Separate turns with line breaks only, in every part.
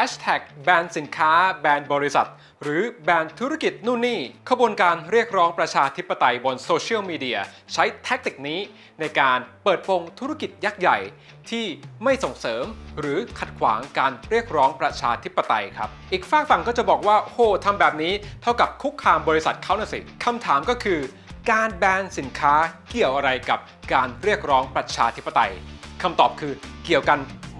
Hashtag แบนสินค้า แบนบริษัท หรือแบนธุรกิจนู่นนี่ ขบวนการเรียกร้องประชาธิปไตยบนโซเชียลมีเดียใช้แท็กติกนี้ในการเปิดโปงธุรกิจยักษ์ใหญ่ ที่ไม่ส่งเสริมหรือขัดขวางการเรียกร้องประชาธิปไตยครับ อีกฝากฝั่งก็จะบอกว่าโหทำแบบนี้เท่ากับคุกคามบริษัทเขาน่ะสิคำถามก็คือการแบนสินค้าเกี่ยวอะไรกับการเรียกร้องประชาธิปไตยคำตอบคือเกี่ยวกัน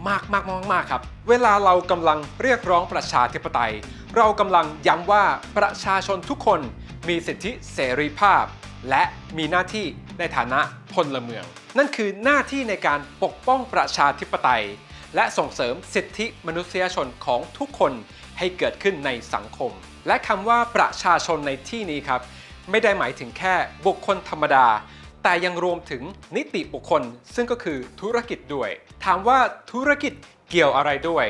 มากมากมากมากครับ เวลาเรากำลังเรียกร้องประชาธิปไตย เรากำลังย้ำว่าประชาชนทุกคนมีสิทธิเสรีภาพ และมีหน้าที่ในฐานะพลเมือง นั่นคือหน้าที่ในการปกป้องประชาธิปไตย และส่งเสริมสิทธิมนุษยชนของทุกคนให้เกิดขึ้นในสังคม และคำว่าประชาชนในที่นี้ครับ ไม่ได้หมายถึงแค่บุคคลธรรมดา แต่ยังรวมถึงนิติบุคคล ซึ่งก็คือธุรกิจด้วย ถามว่าธุรกิจเกี่ยวอะไรด้วย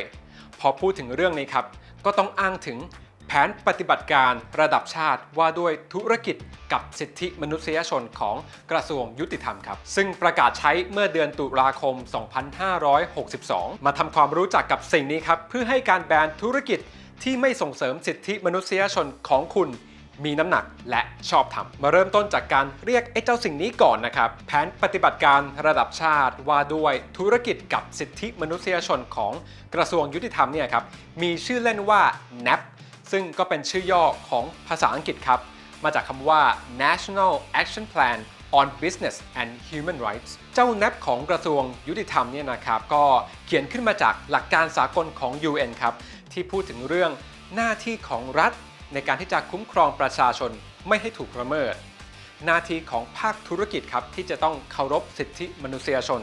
พอพูดถึงเรื่องนี้ครับ ก็ต้องอ้างถึงแผนปฏิบัติการระดับชาติว่าด้วยธุรกิจกับสิทธิมนุษยชนของกระทรวงยุติธรรมครับ ซึ่งประกาศใช้เมื่อเดือนตุลาคม 2562 มาทำความรู้จักกับสิ่งนี้ครับ เพื่อให้การแบนธุรกิจที่ไม่ส่งเสริมสิทธิมนุษยชนของคุณ มีน้ำหนักและชอบธรรมมาเริ่มต้นจากการเรียกไอ้เจ้าสิ่งนี้ก่อนนะครับ แผนปฏิบัติการระดับชาติว่าด้วยธุรกิจกับสิทธิมนุษยชนของกระทรวงยุติธรรมเนี่ยครับมีชื่อเล่นว่า NAP ซึ่งก็เป็นชื่อย่อของภาษาอังกฤษครับ มาจากคำว่า National Action Plan on Business and Human Rights เจ้า NAP ของกระทรวงยุติธรรมเนี่ยนะครับก็เขียนขึ้นมาจากหลักการสากลของ UN ครับที่พูดถึงเรื่องหน้าที่ของรัฐ ในการที่จะคุ้มครองประชาชนไม่ให้ถูกละเมิด หน้าที่ของภาคธุรกิจครับที่จะต้องเคารพสิทธิมนุษยชน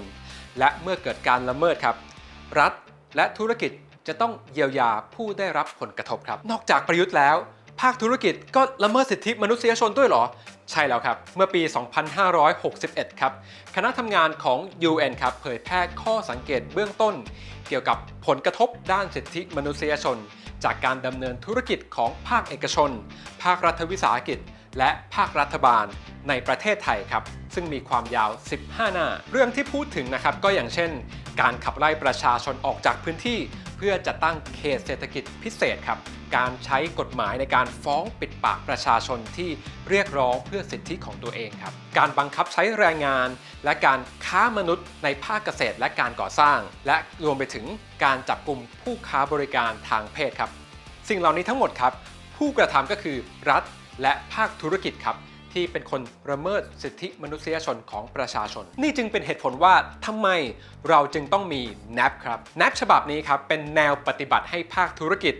และเมื่อเกิดการละเมิดครับ รัฐและธุรกิจจะต้องเยียวยาผู้ได้รับผลกระทบครับ นอกจากประยุทธ์แล้ว ภาคธุรกิจก็ละเมิดสิทธิมนุษยชนด้วยเหรอ ใช่แล้วครับ เมื่อปี 2561 ครับ คณะทำงานของ UN ครับเผยแพร่ข้อสังเกตเบื้องต้น เกี่ยวกับผลกระทบด้านสิทธิมนุษยชน จากการดำเนินธุรกิจของภาคเอกชน ภาครัฐวิสาหกิจ และภาครัฐบาลในประเทศไทยครับ ซึ่งมีความยาว 15 หน้า เรื่องที่พูดถึงนะครับก็อย่างเช่น การขับไล่ประชาชนออกจากพื้นที่ เพื่อจะตั้งเขตเศรษฐกิจพิเศษครับการใช้กฎหมายในการฟ้องปิดปากประชาชนที่เรียกร้องเพื่อสิทธิของตัวเองครับ การบังคับใช้แรงงาน และการค้ามนุษย์ในภาคเกษตรและการก่อสร้าง และรวมไปถึงการจับกลุ่มผู้ค้าบริการทางเพศครับ สิ่งเหล่านี้ทั้งหมดครับ ผู้กระทำก็คือรัฐและภาคธุรกิจครับ ที่เป็นคนระเมิดสิทธิมนุษยชนของประชาชน นี่จึงเป็นเหตุผลว่าทำไมเราจึงต้องมี NAP ครับ NAP ฉบับนี้ครับเป็นแนวปฏิบัติให้ภาคธุรกิจ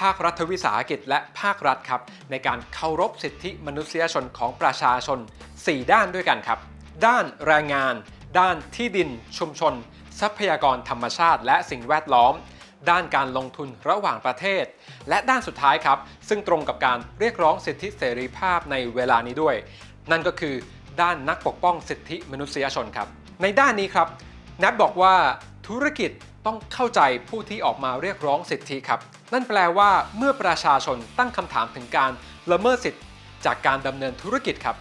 ภาครัฐวิสาหกิจ และภาครัฐครับ ในการเคารพสิทธิมนุษยชนของประชาชน 4 ด้านด้วยกันครับ ด้านแรงงาน ด้านที่ดินชุมชน ทรัพยากรธรรมชาติ และสิ่งแวดล้อม ด้านการลงทุนระหว่างประเทศ และด้านสุดท้ายครับ ซึ่งตรงกับการเรียกร้องสิทธิเสรีภาพในเวลานี้ด้วย นั่นก็คือด้านนักปกป้องสิทธิมนุษยชนครับ ในด้านนี้ครับนับบอกว่าธุรกิจต้องเข้าใจผู้ที่ออกมาเรียกร้องสิทธิครับ นั่นแปลว่าเมื่อประชาชนตั้งคำถามถึงการละเมิดสิทธิจากการดำเนินธุรกิจครับ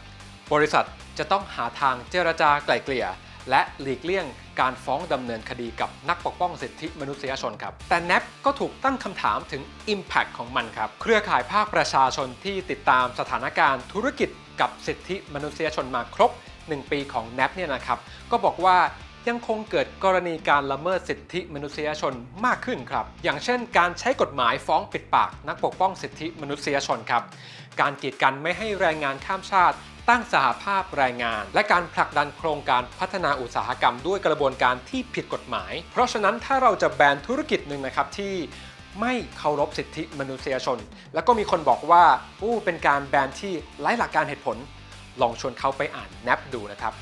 บริษัทจะต้องหาทางเจรจาไกล่เกลี่ย และหลีกเลี่ยงการฟ้องดำเนินคดีกับนักปกป้องสิทธิมนุษยชนครับ แต่ NAP ก็ถูกตั้งคำถามถึง Impact ของมันครับ เครือข่ายภาคประชาชนที่ติดตามสถานการณ์ธุรกิจกับสิทธิมนุษยชนมาครบ 1 ปีของ NAP เนี่ยนะครับ ก็บอกว่ายังคงเกิดกรณีการละเมิดสิทธิมนุษยชนมากขึ้นครับ อย่างเช่น การใช้กฎหมายฟ้องปิดปาก นักปกป้องสิทธิมนุษยชนครับ การกีดกันไม่ให้แรงงานข้ามชาติ ตั้งสหภาพแรงงาน และการผลักดันโครงการพัฒนาอุตสาหกรรมด้วยกระบวนการที่ผิดกฎหมาย เพราะฉะนั้นถ้าเราจะแบนธุรกิจหนึ่งนะครับที่ไม่เคารพสิทธิมนุษยชน แล้วก็มีคนบอกว่าอู้เป็นการแบนที่ไร้หลักการเหตุผล ลองชวนเขาไปอ่านแนบดูนะครับ